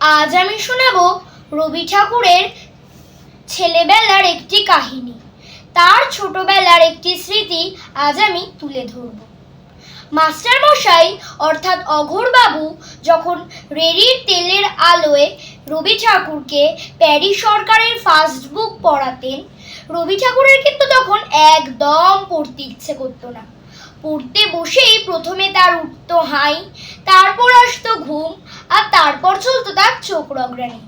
আজ আমি শোনাবো রবি ঠাকুরের ছেলেবেলার একটি কাহিনী। তার ছোটবেলার একটি স্মৃতি আজ আমি তুলে ধরব। মাস্টার মশাই অর্থাৎ অঘোরবাবু, যখন রেড়ির তেলের আলোয় রবি ঠাকুরকে প্যারি সরকারের ফার্স্ট বুক পড়াতেন, রবি ঠাকুরের কিন্তু তখন একদম পড়তে ইচ্ছে করতো না। পড়তে বসেই প্রথমে তার উঠতো হাই, তারপর আসতো ঘুম, আর তারপর চলতো তার চোখ রগড়ানি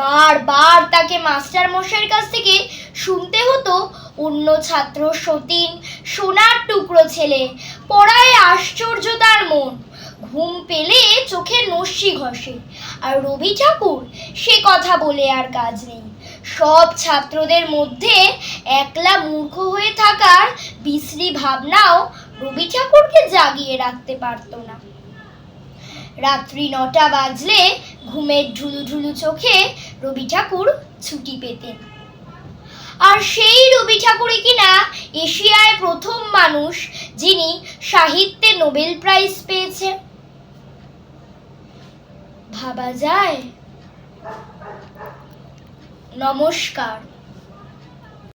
বারবার তাকে মাস্টার মশাইয়ের কাছ থেকে শুনতে হতো অন্য ছাত্র সতীন, সোনার টুকরো ছেলে। পড়ায় আশ্চর্য তার মন। ঘুম পেলে চোখে নস্যি ঘষে। আর রবি ঠাকুর, সে কথা বলে আর কাজ নেই। সব ছাত্রদের মধ্যে একলা মূর্খ হয়ে থাকার বিশ্রী ভাবনাও রবি ঠাকুরকে জাগিয়ে রাখতে পারতো না। রাত্রি নটা বাজলে ঘুমের ঢুলু ঢুলু চোখে রবি ঠাকুর ছুটি পেতেন। আর সেই রবি ঠাকুরই কিনা এশিয়ায় প্রথম মানুষ যিনি সাহিত্যে নোবেল প্রাইজ পেয়েছে ভাবা যায়? নমস্কার।